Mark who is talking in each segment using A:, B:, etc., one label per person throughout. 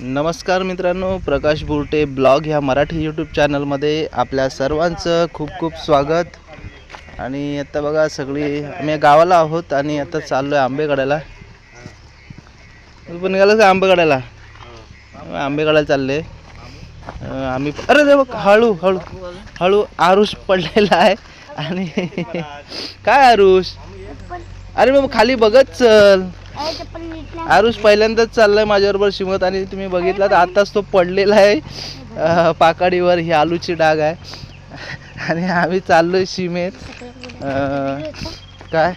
A: नमस्कार मित्रांनो प्रकाश बुरटे ब्लॉग ह्या मराठी यूट्यूब चॅनलमध्ये आपल्या सर्वांचं खूप खूप स्वागत. आणि आता बघा सगळी आम्ही गावाला आहोत आणि आता चाललो आहे आंबे काढायला तू पण निघालं का आंबे काढायला आंबे काढायला चालले आम्ही अरे रे बघ हळू हळू हळू आरुष पडलेला आहे. आणि काय आरुष? अरे मग खाली बघत चल. आरुष पहिल्यांदाच चाललाय माझ्याबरोबर शिमत आणि तुम्ही बघितला तर आताच तो पडलेला आहे. पाकाडीवर ही आलूची डाग आहे. आणि आम्ही चाललोय शिमेत. काय?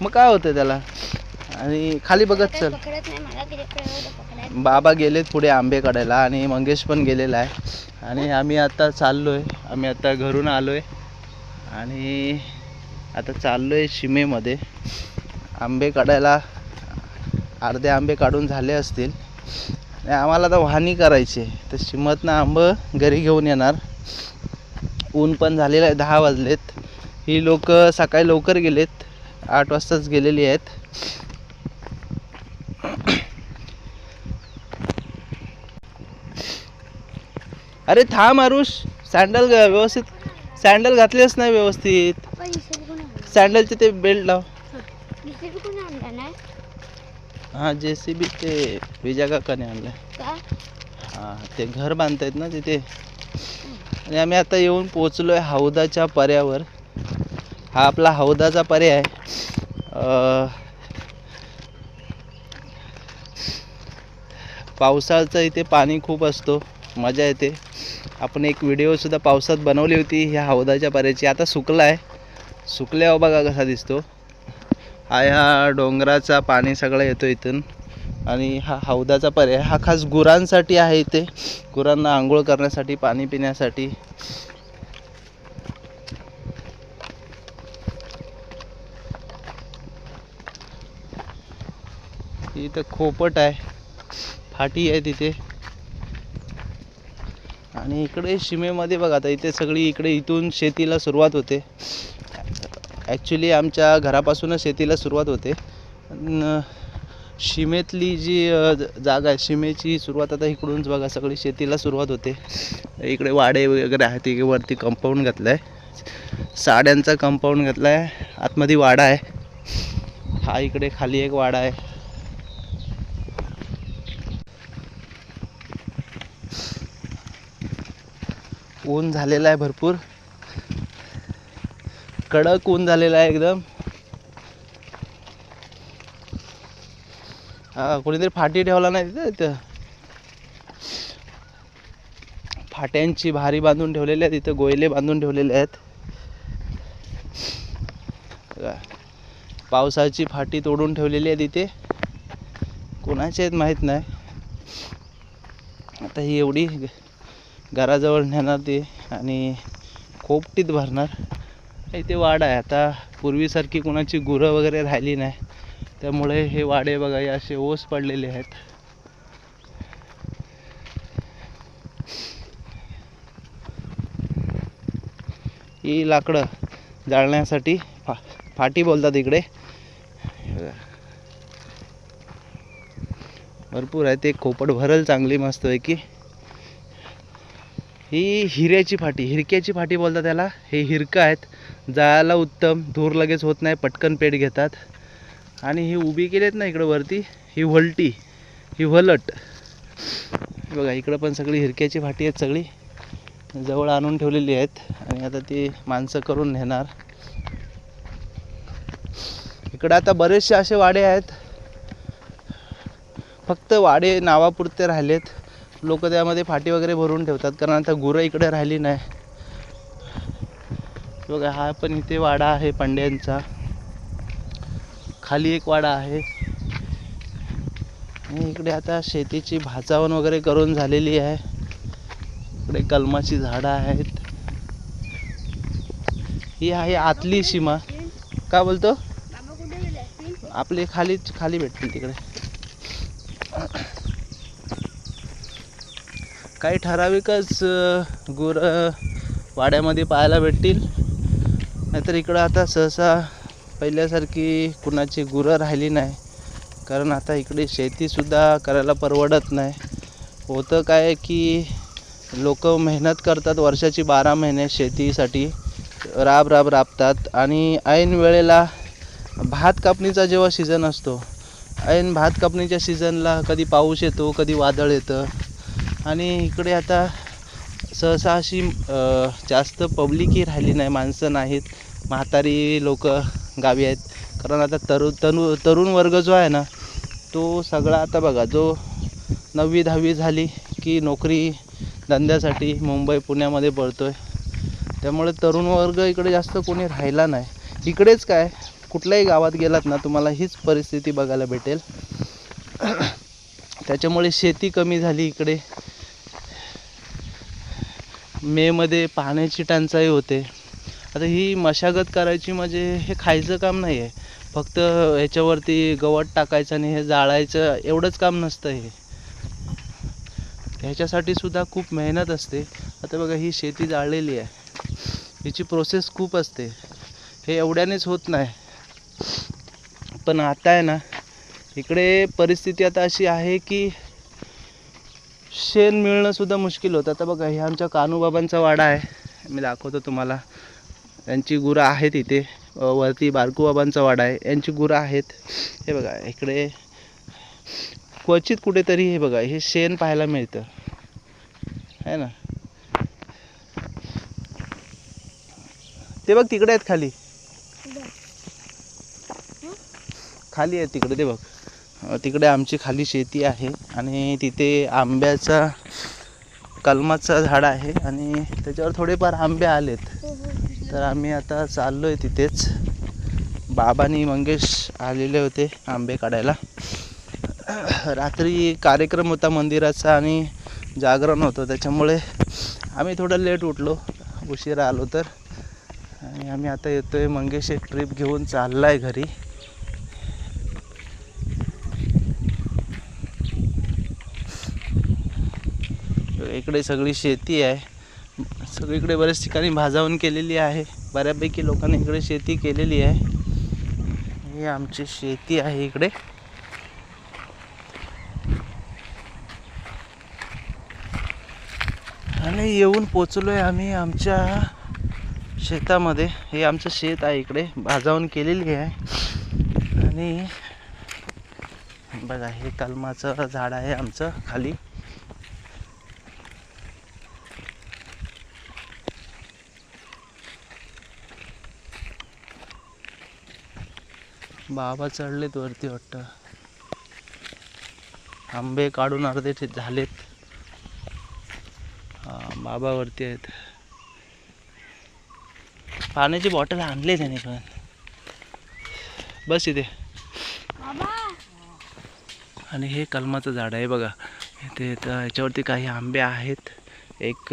A: मग काय होतं त्याला? आणि खाली बघत चल. बाबा गेलेत पुढे आंबे काढायला आणि मंगेश पण गेलेला आहे. आणि आम्ही आता चाललोय. आम्ही आता घरून आलोय. आणि आता चाललोय शिमेमध्ये. आंबे काढायला अर्धे आंबे काढून झाले असतील. आणि आम्हाला आता वाहनी करायची तर शिमतनं आंबं घरी घेऊन येणार. ऊन पण झालेलं आहे दहा वाजलेत. ही लोक सकाळी लवकर गेलेत. आठ वाजताच गेलेली आहेत. अरे थांब आरुष सँडल व्यवस्थित सँडल घातलेच नाही व्यवस्थित. सँडलचे ते बेल्ट लाव. हां जे सी बी ते विजय काकाने आणलं. हां ते घर बांधतायत ना तिथे. आणि आम्ही आता येऊन पोचलो आहे हौदाच्या पर्यावर. हा आपला हौदाचा पर्याय. पावसाळचं इथे पाणी खूप असतो. मजा येते. आपण एक व्हिडिओसुद्धा पावसात बनवली होती ह्या हौदाच्या पर्याची. आता सुकला आहे सुकल्यावर बघा कसा दिसतो. हा ह्या डोंगराचा पाणी सगळं येतो इथून. आणि हा हौदाचा पर्याय हा खास गुरांसाठी आहे इथे. गुरांना आंघोळ करण्यासाठी पाणी पिण्यासाठी. इथं खोपट आहे. फाटी आहे तिथे. आणि इकडे शिमेमध्ये बघा आता इथे सगळी इकडे इथून शेतीला सुरुवात होते. ॲक्च्युली आमच्या घरापासूनच शेतीला सुरुवात होते. शिमेतली जी ज- जागा आहे शिमेची सुरुवात आता इकडूनच बघा सगळी शेतीला सुरुवात होते. इकडे वाडे वगैरे आहेत इकडे वरती कंपाऊंड घातलं आहे साड्यांचा कंपाऊंड घातला आहे आतमध्ये वाडा आहे. हा इकडे खाली एक वाडा आहे. ऊन झालेलं आहे भरपूर. कडक ऊन झालेलं आहे एकदम. हा कोणीतरी फाटी ठेवला नाही तिथं इथं. फाट्यांची भारी बांधून ठेवलेली आहे तिथं गोयले बांधून ठेवलेले आहेत. पावसाची फाटी तोडून ठेवलेली आहे तिथे कोणाचे आहेत माहीत नाही. आता ही एवढी घराजवळ नेणार ती आणि खोपटीत भरणार. इथे वाड आहे. आता पूर्वीसारखी कोणाची गुरं वगैरे राहिली नाही. त्यामुळे हे वाडे बघा हे असे ओस पडलेले आहेत. ही लाकडं जाळण्यासाठी फा फाटी बोलतात इकडे. भरपूर आहे. ते खोपट भरल चांगली मस्त आहे की ही हिऱ्याची फाटी हिरक्याची फाटी बोलतात त्याला हे हिरकं आहेत. जायला उत्तम धूर लगेच होत नाही पटकन पेट घेतात. आणि ही उभी केलीत ना इकडं वरती ही व्हलटी ही व्हलट बघा इकडं पण सगळी हिरक्याची फाटी आहेत सगळी. जवळ आणून ठेवलेली आहेत. आणि आता ती माणसं करून नेणार. इकडं आता बरेचसे असे वाडे आहेत. फक्त वाडे नावापुरते राहिलेत. लोक त्यामध्ये फाटी वगैरे भरून ठेवतात कारण आता गुरं इकडे राहिली नाही. बघा हा पण इथे वाडा आहे पांड्यांचा. खाली एक वाडा आहे. आणि इकडे आता शेतीची भाचावण वगैरे करून झालेली आहे. इकडे कलमाची झाडं आहेत. ही आहे आतली सीमा. का बोलतो? आपले खाली खाली भेटतील तिकडे. काही ठराविकच गुर वाड्यामध्ये पाहायला भेटतील. नाहीतर इकडं आता सहसा पहिल्यासारखी कुणाची गुरं राहिली नाही. कारण आता इकडे शेतीसुद्धा करायला परवडत नाही. होतं काय की लोक मेहनत करतात वर्षाची बारा महिने शेतीसाठी. राब राब राबतात. आणि ऐन वेळेला भात कापणीचा जेव्हा सीझन असतो ऐन भात कापणीच्या सीझनला कधी पाऊस येतो कधी वादळ येतं आणि इकडे आता सहसा अशी जास्त पब्लिकही राहिली नाही माणसं नाहीत. म्हातारी लोक गावी आहेत. कारण आता तरु तनु तरुण वर्ग जो आहे ना तो सगळा आता बघा जो नववी दहावी झाली की नोकरी धंद्यासाठी मुंबई पुण्यामध्ये पळतो आहे त्यामुळे तरुण वर्ग इकडे जास्त कोणी राहिला नाही. इकडेच काय कुठल्याही गावात गेलात ना तुम्हाला हीच परिस्थिती बघायला भेटेल. त्याच्यामुळे शेती कमी झाली इकडे. मेमध्ये पाण्याची टंचाई होते. आता ही मशागत करायची म्हणजे हे खायचं काम नाही आहे फक्त ह्याच्यावरती गवत टाकायचं आणि हे जाळायचं एवढंच काम नसतं हे. ह्याच्यासाठी सुद्धा खूप मेहनत असते. आता बघा ही शेती जाळलेली आहे. हिची प्रोसेस खूप असते. हे एवढ्यानेच होत नाही. पण आता आहे ना इकडे परिस्थिती आता अशी आहे की शेण मिळणं सुद्धा मुश्किल होतं. आता बघा हे आमच्या कान्हूबाबांचा वाडा आहे. मी दाखवतो तुम्हाला. यांची गुरं आहेत इथे. वरती बारकूबाबांचा वाडा आहे. यांची गुरं आहेत. हे बघा इकडे क्वचित कुठेतरी हे बघा हे शेण पाहायला मिळतं. आहे ना? ते बघ तिकडे आहेत खाली. खाली आहे तिकडे ते बघ. तिकडे आमची खाली शेती आहे आणि तिथे आंब्याचा कलमाचं झाड आहे आणि त्याच्यावर थोडेफार आंबे आलेत. तर आम्ही आता चाललो आहे तिथेच. बाबानी मंगेश आलेले होते आंबे काढायला. रात्री कार्यक्रम होता मंदिराचा आणि जागरण होतं त्याच्यामुळे आम्ही थोडं लेट उठलो. उशिरा आलो तर. आणि आम्ही आता येतो आहे मंगेश एक ट्रिप घेऊन चालला आहे घरी. इकडे सगळी शेती आहे. सगळीकडे बऱ्याच ठिकाणी भाजावून केलेली आहे. बऱ्यापैकी लोकांनी इकडे शेती केलेली आहे. ही आमची शेती आहे इकडे. आणि येऊन पोचलो आहे आम्ही आमच्या शेतामध्ये. हे आमचं शेत आहे इकडे. भाजावून केलेली आहे. आणि बघा हे कलमाचं झाड आहे आमचं खाली. बाबा चढलेत वरती वाटतं. आंबे काढून अर्धे ते झालेत. हा बाबा वरती आहेत. पाण्याची बॉटल आणली त्याने पण. बस इथे. आणि हे कलमाचं झाड आहे बघा. इथे तर ह्याच्यावरती काही आंबे आहेत. एक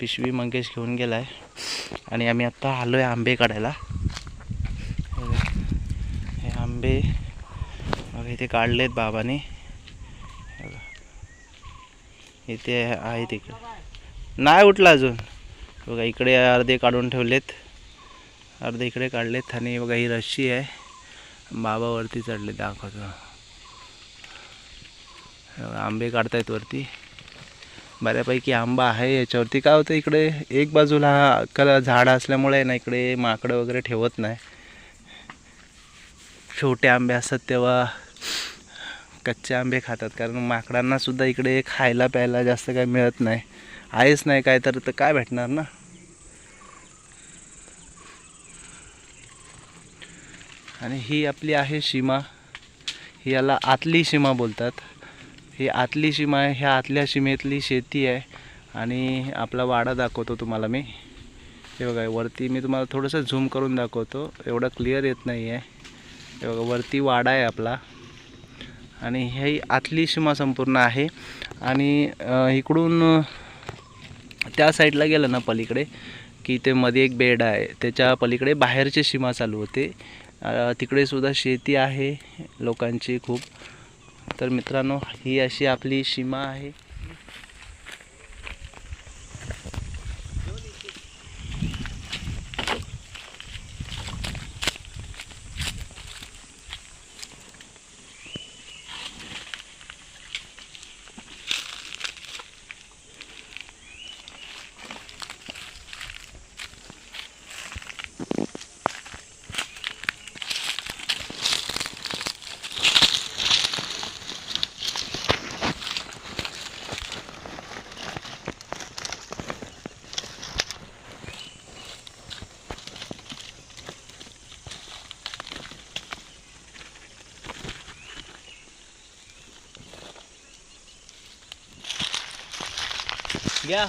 A: पिशवी मंगेश घेऊन गेला आहे आणि आम्ही आत्ता आलो आहे आंबे काढायला हे बघा. हे आंबे बघा इथे काढलेत बाबाने। इथे आहे तिकडे. नाही उठला अजून. बघा इकडे अर्धे काढून ठेवलेत. अर्धे इकडे काढलेत आणि बघा ही रशी आहे. बाबावरती चढले दाखवतो. आंबे काढतायत वरती. बऱ्यापैकी आंबा आहे याच्यावरती. काय होतं इकडे एक बाजूला हा झाडं झाड असल्यामुळे ना इकडे माकडं वगैरे ठेवत नाही. छोटे आंबे असतात तेव्हा कच्चे आंबे खातात. कारण माकडांनासुद्धा इकडे खायला प्यायला जास्त काही मिळत नाही. आहेच नाही काय तर तर काय भेटणार ना? आणि ही आपली आहे सीमा. ही याला आतली सीमा बोलतात. ही आतली सीमा आहे ह्या आतल्या सीमेतली शेती आहे. आणि आपला वाडा दाखवतो तुम्हाला मी. हे बघा वरती मी तुम्हाला थोडंसं झूम करून दाखवतो. एवढं क्लिअर येत नाही आहे हे बघा वरती वाडा आहे आपला. आणि ही आतली सीमा संपूर्ण आहे. आणि इकडून त्या साईडला गेलं ना पलीकडे की ते मध्ये एक बेड आहे. त्याच्या पलीकडे बाहेरची सीमा चालू होते. तिकडेसुद्धा शेती आहे लोकांची खूप. तर मित्रांनो ही अशी आपली सीमा आहे. घ्या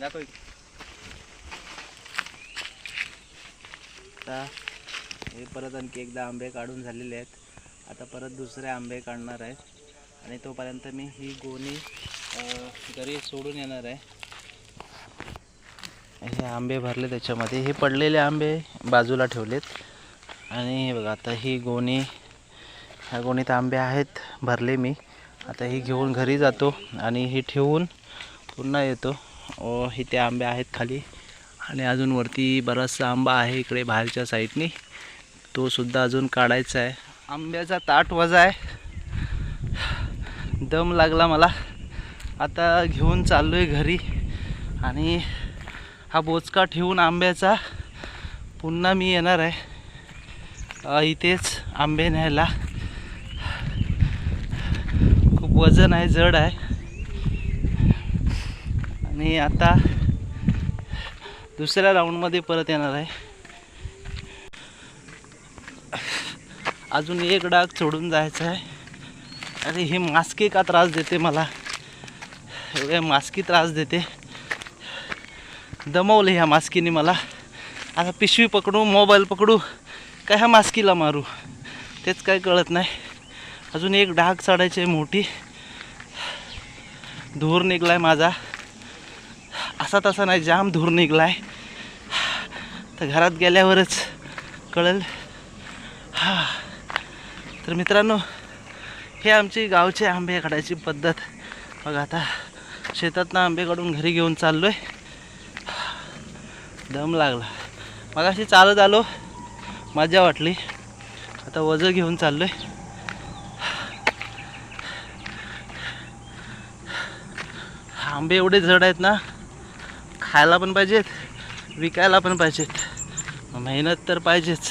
A: दाखव आता हे परत आणखी एकदा आंबे काढून झालेले आहेत. आता परत दुसरे आंबे काढणार आहेत. आणि तोपर्यंत मी ही गोणी घरी सोडून येणार आहे. हे आंबे भरले त्याच्यामध्ये. हे पडलेले आंबे बाजूला ठेवलेत. आणि हे बघा आता ही गोणी ह्या गोणीत आंबे आहेत भरले मी. आता ही घेऊन घरी जातो आणि ही ठेवून पुन्हा येतो. अं, इथे आंबे आहेत खाली. आणि अजून वरती बराचसा आंबा आहे इकडे बाहेरच्या साईडनी. तो सुद्धा अजून काढायचा आहे. आंब्याचा ताट वजा आहे. दम लागला मला. आता घेऊन चाललो आहे घरी आणि हा बोचका ठेवून आंब्याचा पुन्हा मी येणार आहे. इथेच आंबे न्यायला. खूप वजन आहे जड आहे. आणि आता दुसऱ्या राऊंडमध्ये परत येणार आहे. अजून एक डाग सोडून जायचं आहे. अरे हे मास्के का त्रास देते मला? एवढ्या मास्की त्रास देते. दमवलं ह्या मास्कीने मला. आता पिशवी पकडू मोबाईल पकडू काय ह्या मास्कीला मारू? तेच काय कळत नाही. अजून एक डाग चढायची आहे मोठी. धूर निघलाय माझा. असा तसा नाही जाम धूर निघलाय. तर घरात गेल्यावरच कळेल. हां. तर मित्रांनो हे आमची गावचे आंबे काढायची पद्धत. बघा आता शेतातनं आंबे काढून घरी घेऊन चाललो आहे दम लागला. मग अशी चालत आलो मजा वाटली. आता वजं घेऊन चाललो आहे आंबे एवढे जड आहेत ना खायला पण पाहिजेत विकायला पण पाहिजेत. मेहनत तर पाहिजेच.